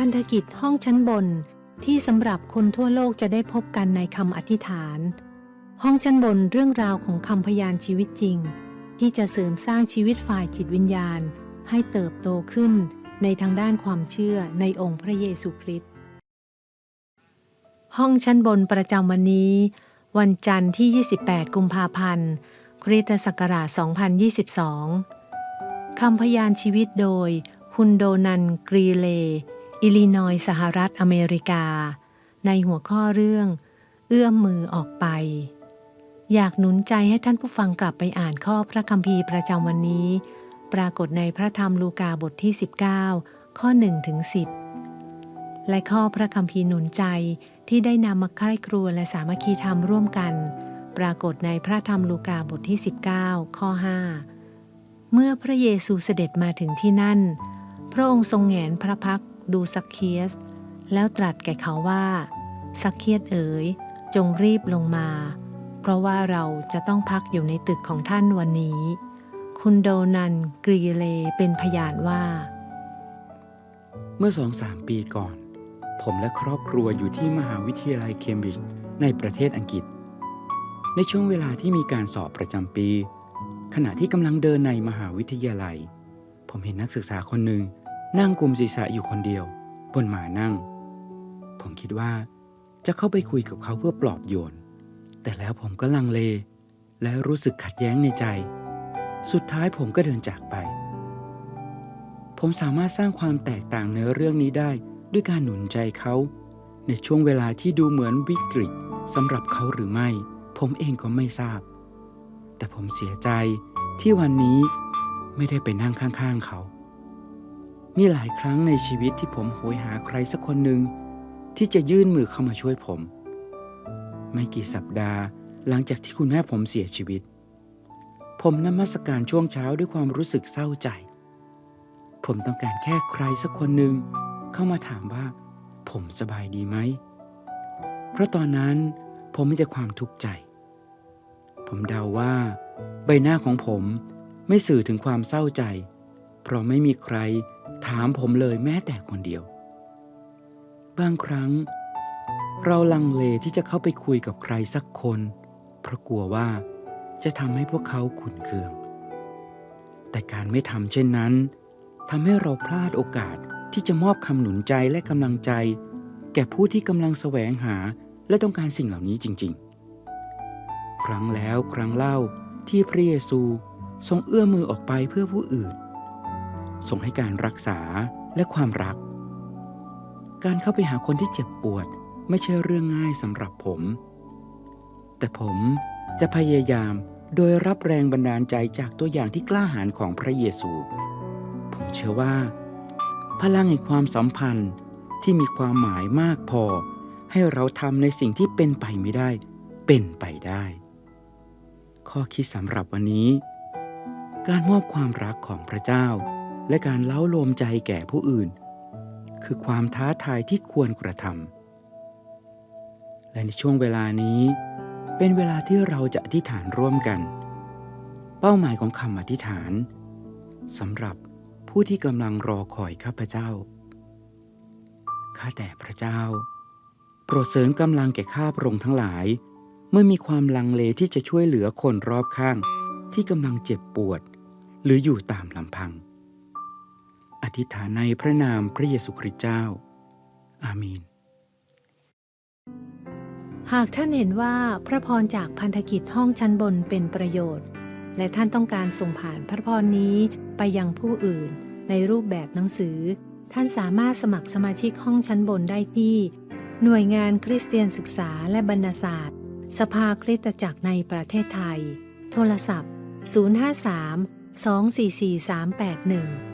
พันธกิจห้องชั้นบนที่สำหรับคนทั่วโลกจะได้พบกันในคำอธิษฐาน ห้องชั้นบนเรื่องราวของคำพยานชีวิตจริง ที่จะเสริมสร้างชีวิตฝ่ายจิตวิญญาณ ให้เติบโตขึ้นในทางด้านความเชื่อในองค์พระเยซูคริสต์ห้องชั้นบนประจำวันนี้ วันจันทร์ที่ 28 กุมภาพันธ์คริสตศักราช 2022 คำพยานชีวิตโดย คุณโดนันกรีเล อิลลินอยสหรัฐอเมริกา ในหัวข้อเรื่อง เอื้อมมือออกไป อยากหนุนใจให้ท่านผู้ฟังกลับไปอ่านข้อพระคัมภีร์ประจำวันนี้ ปรากฏในพระธรรมลูกาบทที่ 19 ข้อ1ถึง10 และข้อพระคัมภีร์หนุนใจที่ได้นำมาใคร่ครัวและสามัคคีธรรมร่วมกัน ปรากฏในพระธรรมลูกาบทที่ 19 ข้อ 5 เมื่อพระเยซูเสด็จมาถึงที่นั่น พระองค์ทรงแหงนพระพัก ดูสักเคียส แล้วตรัสแก่เขาว่า สักเคียสเอ๋ย จงรีบลงมา เพราะว่าเราจะต้องพักอยู่ในตึกของท่านวันนี้ คุณโดนันกรีเลเป็นพยานว่า เมื่อสองสามปีก่อน ผมและครอบครัวอยู่ที่มหาวิทยาลัยเคมบริดจ์ในประเทศอังกฤษ ในช่วงเวลาที่มีการสอบประจำปี ขณะที่กำลังเดินในมหาวิทยาลัย ผมเห็นนักศึกษาคนหนึ่ง นั่งกุมศีรษะอยู่คนเดียว บนหมานั่ง ผมคิดว่า จะเข้าไปคุยกับเขาเพื่อปลอบโยน แต่แล้วผมก็ลังเล และรู้สึกขัดแย้งในใจ สุดท้ายผมก็เดินจากไป ผมสามารถสร้างความแตกต่างในเรื่องนี้ได้ด้วยการหนุนใจเขา ในช่วงเวลาที่ดูเหมือนวิกฤตสำหรับเขาหรือไม่ ผมเองก็ไม่ทราบ แต่ผมเสียใจที่วันนี้ไม่ได้ไปนั่งข้างๆเขา มีหลายครั้งในชีวิตที่ผมโหยหาใครสักคนหนึ่งที่จะยื่นมือเข้ามาช่วยผม ไม่กี่สัปดาห์หลังจากที่คุณแม่ผมเสียชีวิต ผมนมัสการช่วงเช้าด้วยความรู้สึกเศร้าใจ ผมต้องการแค่ใครสักคนหนึ่งเข้ามาถามว่า ผมสบายดีไหม เพราะตอนนั้นผมมีแต่ความทุกข์ใจ ผมเดาว่า ใบหน้าของผมไม่สื่อถึงความเศร้าใจ เพราะไม่มีใคร ถามผมเลยแม้แต่คนเดียว บางครั้ง เราลังเลที่จะเข้าไปคุยกับใครสักคนเพราะกลัวว่าจะทำให้พวกเขาขุนเคือง แต่การไม่ทำเช่นนั้นทำให้เราพลาดโอกาสที่จะมอบคำหนุนใจและกำลังใจ แก่ผู้ที่กำลังแสวงหาและต้องการสิ่งเหล่านี้จริง ๆ ครั้งแล้วครั้งเล่าที่พระเยซูทรงเอื้อมมือออกไปเพื่อผู้อื่น ทรงให้การรักษาและความรัก การเข้าไปหาคนที่เจ็บปวดไม่ใช่เรื่องง่ายสำหรับผม แต่ผมจะพยายามโดยรับแรงบันดาลใจจากตัวอย่างที่กล้าหาญของพระเยซู ผมเชื่อว่า พลังแห่งความสัมพันธ์ที่มีความหมายมากพอ ให้เราทำในสิ่งที่เป็นไปไม่ได้ เป็นไปได้ ข้อคิดสำหรับวันนี้ การมอบความรักของพระเจ้า และการเล้าโลมใจแก่ผู้อื่น คือความท้าทายที่ควรกระทำและในช่วงเวลานี้ เป็นเวลาที่เราจะอธิษฐานร่วมกัน เป้าหมายของคำอธิษฐานสำหรับผู้ที่กำลังรอคอยข้าพเจ้า ข้าแต่พระเจ้า โปรดเสริมกำลังแก่ข้าพระองค์ทั้งหลาย เมื่อมีความลังเลที่จะช่วยเหลือคนรอบข้างที่กำลังเจ็บปวด หรืออยู่ตามลำพัง ธิษฐานในพระนามพระเยซูคริสต์เจ้า อาเมน หากท่านเห็นว่าพระพรจากพันธกิจห้องชั้นบนเป็นประโยชน์ และท่านต้องการส่งผ่านพระพรนี้ไปยังผู้อื่น ในรูปแบบหนังสือ ท่านสามารถสมัครสมาชิกห้องชั้นบนได้ที่ หน่วยงานคริสเตียนศึกษาและบรรณศาสตร์ สภาคริสตจักรในประเทศไทย โทรศัพท์ 053 244 381